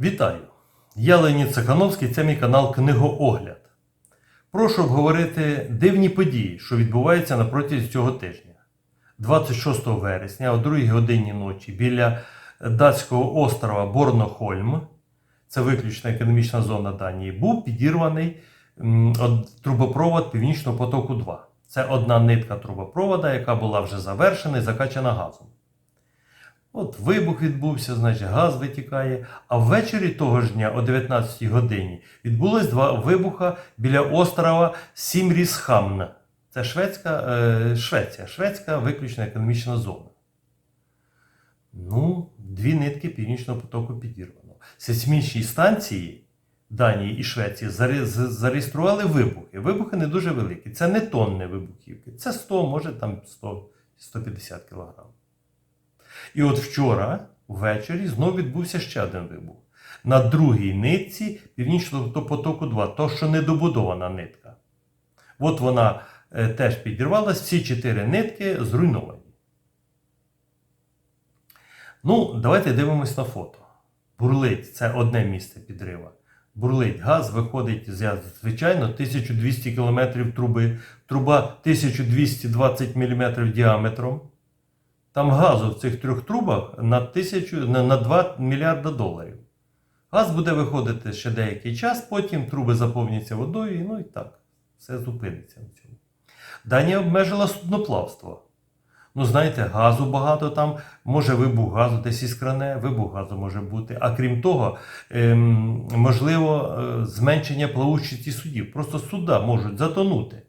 Вітаю! Я Леонід Цехановський, це мій канал Книгоогляд. Прошу обговорити дивні події, що відбуваються на протязі цього тижня. 26 вересня о 2 годині ночі біля датського острова Борнохольм, це виключна економічна зона Данії, був підірваний трубопровод Північного потоку 2. Це одна нитка трубопровода, яка була вже завершена і закачана газом. От вибух відбувся, значить газ витікає. А ввечері того ж дня, о 19 годині, відбулось два вибуха біля острова Сімрісхамна. Це шведська, е, Швеція, шведська виключна економічна зона. Ну, дві нитки Північного потоку підірвано. Сейсмічні станції Данії і Швеції зареєстрували вибухи. Вибухи не дуже великі. Це не тонни вибухівки. Це 100, може там 100, 150 кілограм. І от вчора ввечері знову відбувся ще один вибух. На другій нитці Північного потоку 2, то, що недобудована нитка. От вона е, теж підірвалась, всі чотири нитки зруйновані. Ну, давайте дивимось на фото. Бурлить це одне місце підрива. Бурлить газ, виходить звичайно 1200 км труби, труба 1220 мм діаметром. Там газу в цих трьох трубах на, тисячу, на, на 2 мільярда доларів. Газ буде виходити ще деякий час, потім труби заповняться водою, ну і так, все зупиниться на цьому. Данія обмежила судноплавство. Ну, знаєте, газу багато там, може вибух газу десь іскране, вибух газу може бути. А крім того, ем, можливо, е, зменшення плавучості судів. Просто суда можуть затонути.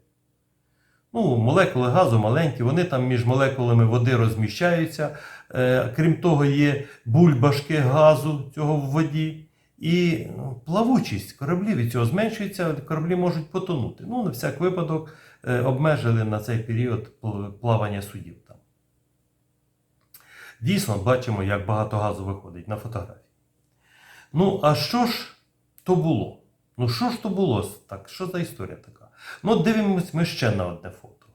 Ну, молекули газу маленькі, вони там між молекулами води розміщаються. Е, крім того, є бульбашки газу цього в воді. І ну, плавучість кораблів від цього зменшується, кораблі можуть потонути. Ну, на всяк випадок е, обмежили на цей період плавання судів там. Дійсно, бачимо, як багато газу виходить на фотографії. Ну, а що ж то було? Ну, що ж то було так? Що за історія така? Ну, дивимось ми ще на одне фото.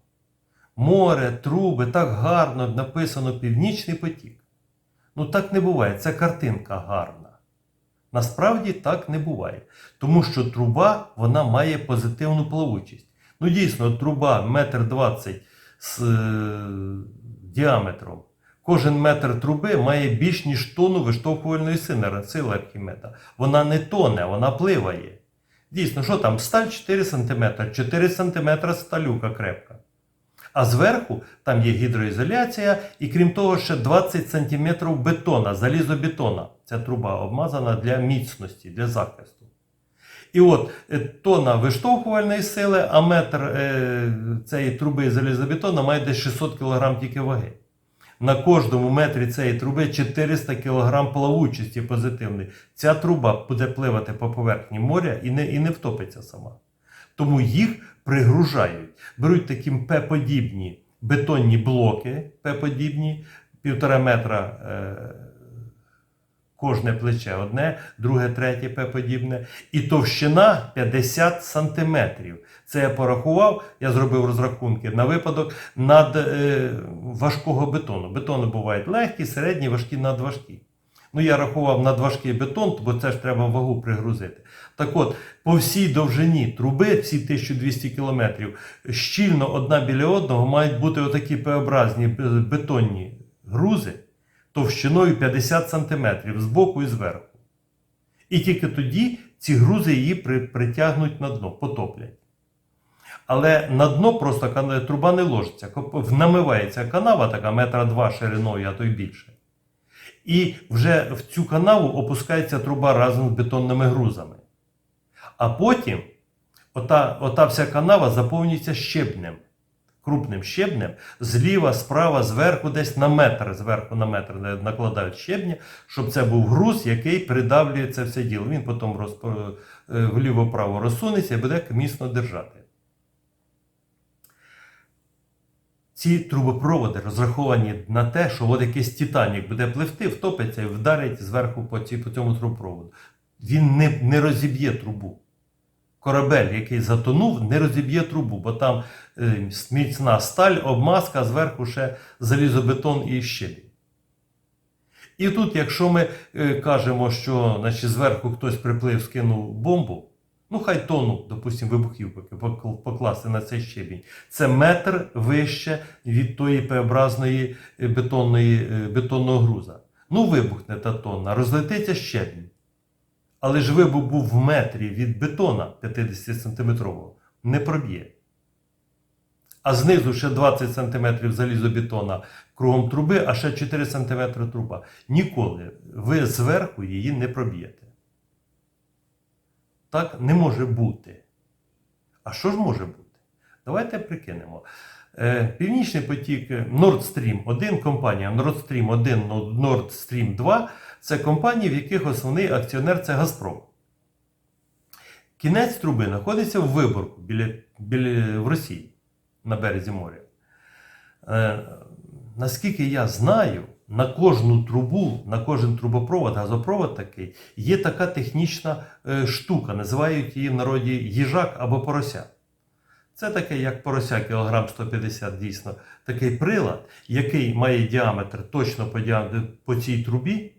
Море, труби, так гарно написано Північний потік. Ну, так не буває. Це картинка гарна. Насправді так не буває. Тому що труба вона має позитивну плавучість. Ну, дійсно, труба метр двадцять з е, діаметром. Кожен метр труби має більш ніж тонну виштовхувальної сили Архімеда. Вона не тоне, вона пливає. Дійсно, що там? Сталь 4 см, 4 см сталюка крепка. А зверху там є гідроізоляція, і крім того, ще 20 см бетона, залізобетона. Ця труба обмазана для міцності, для захисту. І от е, тонна виштовхувальної сили, а метр е, цієї труби залізобетона має десь 600 кг тільки ваги. На кожному метрі цієї труби 400 кг плавучості позитивної. Ця труба буде пливати по поверхні моря і не, і не втопиться сама. Тому їх пригружають. Беруть такі П-подібні бетонні блоки, П-подібні, півтора метра е, кожне плече одне, друге, третє П-подібне, і товщина 50 сантиметрів. Це я порахував, я зробив розрахунки на випадок над е, важкого бетону. Бетони бувають легкі, середні, важкі, надважкі. Ну, я рахував надважкий бетон, бо це ж треба вагу пригрузити. Так от, по всій довжині труби, ці 1200 кілометрів, щільно одна біля одного мають бути отакі П-образні бетонні грузи товщиною 50 см з боку і зверху. І тільки тоді ці грузи її при- притягнуть на дно, потоплять. Але на дно просто труба не ложиться. Намивається канава, така метра два шириною, а то й більше. І вже в цю канаву опускається труба разом з бетонними грузами. А потім ота, ота вся канава заповнюється щебнем, крупним щебнем, зліва, справа, зверху, десь на метр, зверху на метр накладають щебня, щоб це був груз, який придавлює це все діло. Він потім розпо- е, вліво-право розсунеться і буде міцно держати. Ці трубопроводи розраховані на те, що от якийсь Титанік буде пливти, втопиться і вдарить зверху по, по цьому трубопроводу. Він не, не розіб'є трубу. Корабель, який затонув, не розіб'є трубу, бо там е, міцна сталь, обмазка, зверху ще залізобетон і щебінь. І тут, якщо ми е, кажемо, що значить, зверху хтось приплив, скинув бомбу, ну хай тону, допустимо, вибухівки покласти на цей щебінь. Це метр вище від тої П-образної е, бетонної, бетонного груза. Ну, вибухне та тонна, розлетиться щебінь. Але ж вибух був в метрі від бетона 50 сантиметрового, не проб'є. А знизу ще 20 см залізобетона кругом труби, а ще 4 см труба. Ніколи ви зверху її не проб'єте. Так не може бути. А що ж може бути? Давайте прикинемо. Е, Північний потік Nord Stream 1, компанія Nord Stream 1, Nord Stream 2 це компанії, в яких основний акціонер це Газпром. Кінець труби знаходиться в Виборку біля, біля, в Росії на березі моря. Е, наскільки я знаю, на кожну трубу, на кожен трубопровод, газопровод такий, є така технічна е, штука, називають її в народі їжак або порося. Це таке, як порося, кілограм 150 дійсно, такий прилад, який має діаметр точно по, діаметру, по цій трубі.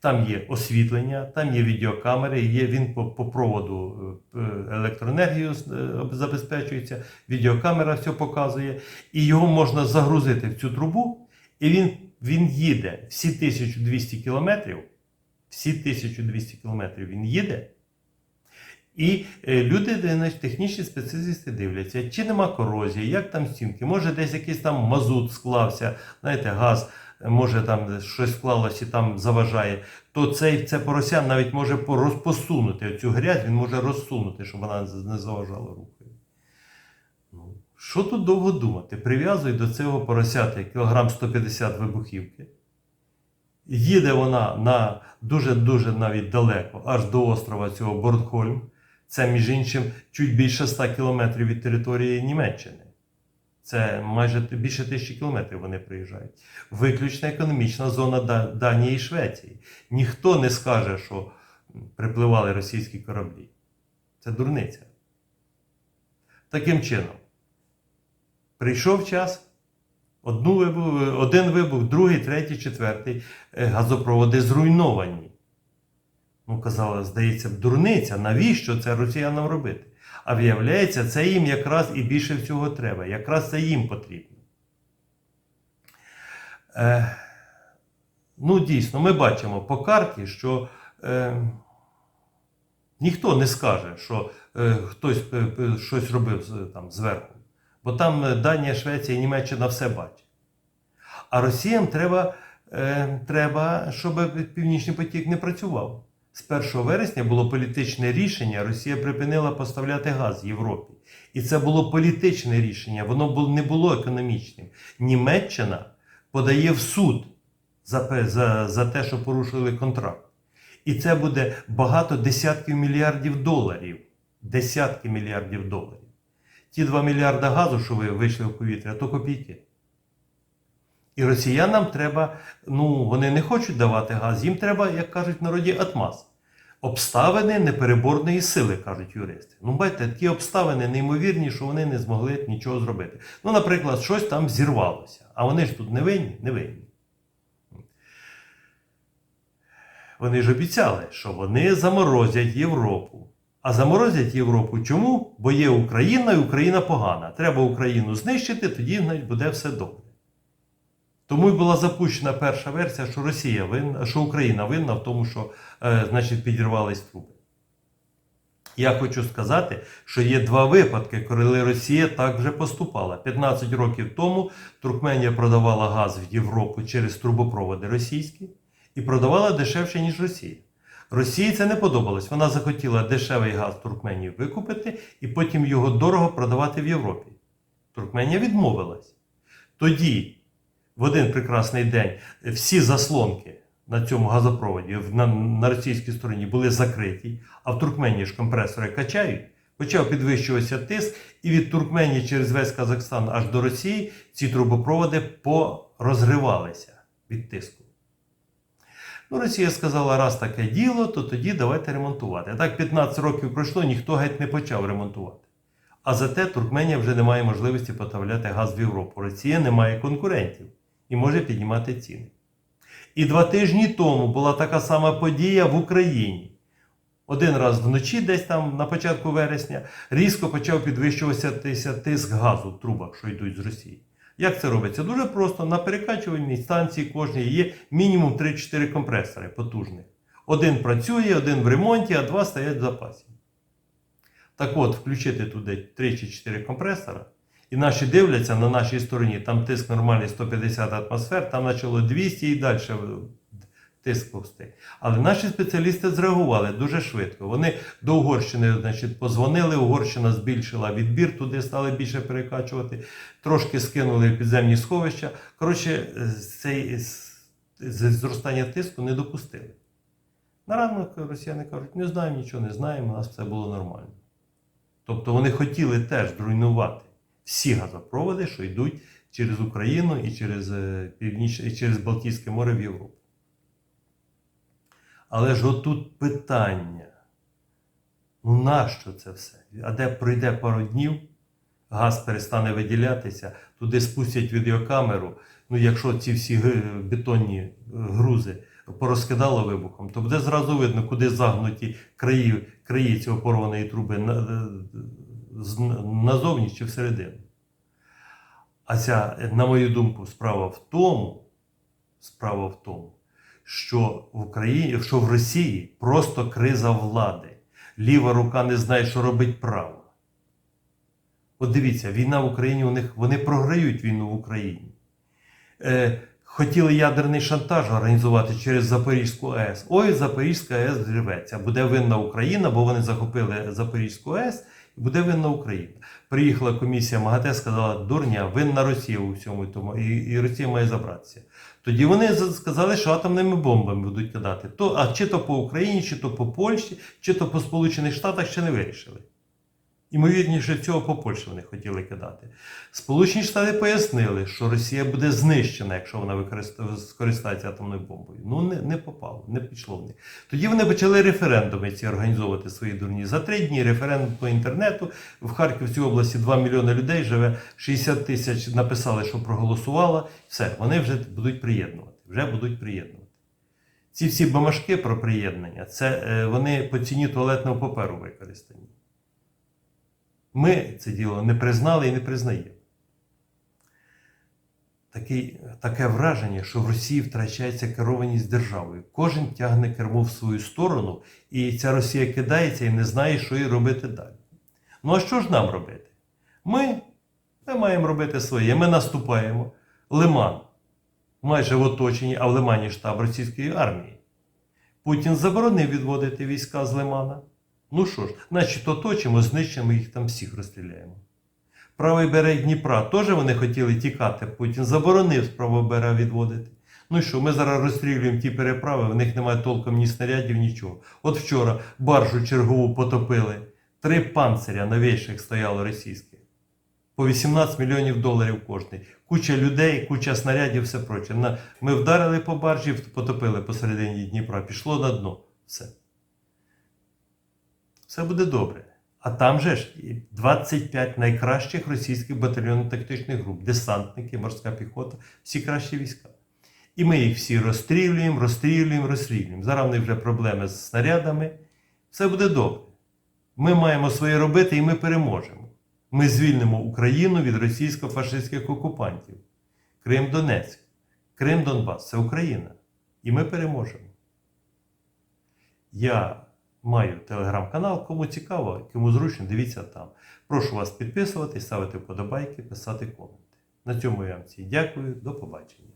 Там є освітлення, там є відеокамери, є він по, по проводу е, електроенергію е, забезпечується, відеокамера все показує, і його можна загрузити в цю трубу, і він, він їде всі 1200 кілометрів, всі 1200 кілометрів він їде. І е, люди, технічні спеціалісти дивляться, чи нема корозії, як там стінки, може десь якийсь там мазут склався, знаєте, газ, може там щось склалося і там заважає, то цей, це порося навіть може пороз- посунути цю грязь, він може розсунути, щоб вона не заважала рухою. Ну, що тут довго думати? Прив'язуй до цього поросяти кілограм 150 вибухівки. Їде вона на дуже-дуже навіть далеко, аж до острова цього Борнхольм. Це, між іншим, чуть більше 100 кілометрів від території Німеччини. Це майже більше тисячі кілометрів вони приїжджають. Виключна економічна зона Данії і Швеції. Ніхто не скаже, що припливали російські кораблі. Це дурниця. Таким чином, прийшов час. Одну вибух, один вибух, другий, третій, четвертий е, газопроводи зруйновані. Ну, казали, здається, дурниця, навіщо це росіянам робити? А виявляється, це їм якраз і більше всього треба. Якраз це їм потрібно. Е, ну, дійсно, ми бачимо по карті, що е, ніхто не скаже, що е, хтось е, е, щось робив там, зверху. Бо там е, Данія, Швеція і Німеччина все бачать. А Росіям треба, е, треба, щоб Північний потік не працював. З 1 вересня було політичне рішення, Росія припинила поставляти газ Європі. І це було політичне рішення, воно не було економічним. Німеччина подає в суд за, за, за те, що порушили контракт. І це буде багато десятків мільярдів доларів. Десятки мільярдів доларів. Ті 2 мільярда газу, що ви вийшли в повітря, то копійки. І росіянам треба, ну, вони не хочуть давати газ, їм треба, як кажуть в народі, атмаз. Обставини непереборної сили, кажуть юристи. Ну, бачите, ті обставини неймовірні, що вони не змогли нічого зробити. Ну, наприклад, щось там зірвалося. А вони ж тут не винні? Не винні. Вони ж обіцяли, що вони заморозять Європу. А заморозять Європу чому? Бо є Україна і Україна погана. Треба Україну знищити, тоді буде все добре. Тому й була запущена перша версія, що Росія винна, що Україна винна в тому, що е, значить, підірвались труби. Я хочу сказати, що є два випадки, коли Росія так вже поступала. 15 років тому Туркменія продавала газ в Європу через трубопроводи російські і продавала дешевше, ніж Росія. Росії це не подобалось. Вона захотіла дешевий газ Туркменії викупити і потім його дорого продавати в Європі. Туркменія відмовилась. Тоді, в один прекрасний день, всі заслонки на цьому газопроводі на, на російській стороні були закриті, а в Туркменії ж компресори качають. Почав підвищуватися тиск, і від Туркменії через весь Казахстан аж до Росії ці трубопроводи порозривалися від тиску. Ну, Росія сказала, раз таке діло, то тоді давайте ремонтувати. А так 15 років пройшло, ніхто геть не почав ремонтувати. А зате Туркменія вже не має можливості поставляти газ в Європу. Росія не має конкурентів і може піднімати ціни. І два тижні тому була така сама подія в Україні. Один раз вночі, десь там на початку вересня, різко почав підвищуватися тиск газу в трубах, що йдуть з Росії. Як це робиться? Дуже просто на перекачувальній станції кожній є мінімум 3-4 компресори потужних. Один працює, один в ремонті, а два стоять в запасі. Так от, включити туди 3 чи 4 компресора, і наші дивляться на нашій стороні, там тиск нормальний 150 атмосфер, там почало 200 і далі тиск повсти. Але наші спеціалісти зреагували дуже швидко. Вони до Угорщини значить, позвонили, Угорщина збільшила відбір, туди стали більше перекачувати, трошки скинули підземні сховища. Коротше, цей зростання тиску не допустили. На ранок росіяни кажуть, не знаємо, нічого не знаємо, у нас все було нормально. Тобто вони хотіли теж зруйнувати всі газопроводи, що йдуть через Україну і через, е, Північ... і через Балтійське море в Європу. Але ж отут питання. Ну нащо це все? А де пройде пару днів, газ перестане виділятися, туди спустять відеокамеру. Ну, якщо ці всі бетонні е, грузи порозкидало вибухом, то буде зразу видно, куди загнуті краї, краї цього порваної труби е, назовні чи всередину. А ця, на мою думку, справа в тому, справа в тому, що в Україні, що в Росії просто криза влади. Ліва рука не знає, що робить права. От дивіться, війна в Україні у них вони програють війну в Україні. Е, хотіли ядерний шантаж організувати через Запорізьку АЕС. Ой, Запорізька АЕС зірветься. Буде винна Україна, бо вони захопили Запорізьку АЕС, буде винна Україна. Приїхала комісія МАГАТЕ, сказала, дурня, винна Росія у всьому тому, і, і Росія має забратися. Тоді вони сказали, що атомними бомбами будуть кидати. То, а чи то по Україні, чи то по Польщі, чи то по Сполучених Штатах ще не вирішили. Ймовірніше, цього по Польщі вони хотіли кидати. Сполучені Штати пояснили, що Росія буде знищена, якщо вона скористається атомною бомбою. Ну, не, не попало, не пішло в них. Тоді вони почали референдуми ці організовувати свої дурні. За три дні референдум по інтернету. В Харківській області 2 мільйони людей живе, 60 тисяч написали, що проголосувало. Все, вони вже будуть приєднувати. Вже будуть приєднувати. Ці всі бумажки про приєднання, це е, вони по ціні туалетного паперу використані. Ми це діло не признали і не признаємо. Такий, таке враження, що в Росії втрачається керованість державою. Кожен тягне кермо в свою сторону, і ця Росія кидається і не знає, що їй робити далі. Ну а що ж нам робити? Ми, ми маємо робити своє. Ми наступаємо. Лиман майже в оточенні, а в Лимані штаб російської армії. Путін заборонив відводити війська з Лимана. Ну що ж, значить, оточимо, знищимо їх там всіх розстріляємо. Правий берег Дніпра теж вони хотіли тікати. Путін заборонив з правого берега відводити. Ну що, ми зараз розстрілюємо ті переправи, в них немає толком ні снарядів, нічого. От вчора баржу чергову потопили. Три панциря новіших стояло російських. По 18 мільйонів доларів кожний. Куча людей, куча снарядів, все проче. Ми вдарили по баржі, потопили посередині Дніпра, пішло на дно. Все. Все буде добре. А там же ж 25 найкращих російських батальйонно-тактичних груп, десантники, морська піхота, всі кращі війська. І ми їх всі розстрілюємо, розстрілюємо, розстрілюємо. Зараз в них вже проблеми з снарядами. Все буде добре. Ми маємо своє робити і ми переможемо. Ми звільнимо Україну від російсько-фашистських окупантів. Крим Донецьк, Крим Донбас це Україна. І ми переможемо. Я маю телеграм-канал, кому цікаво, кому зручно, дивіться там. Прошу вас підписуватись, ставити вподобайки, писати коменти. На цьому я вам всі дякую, до побачення.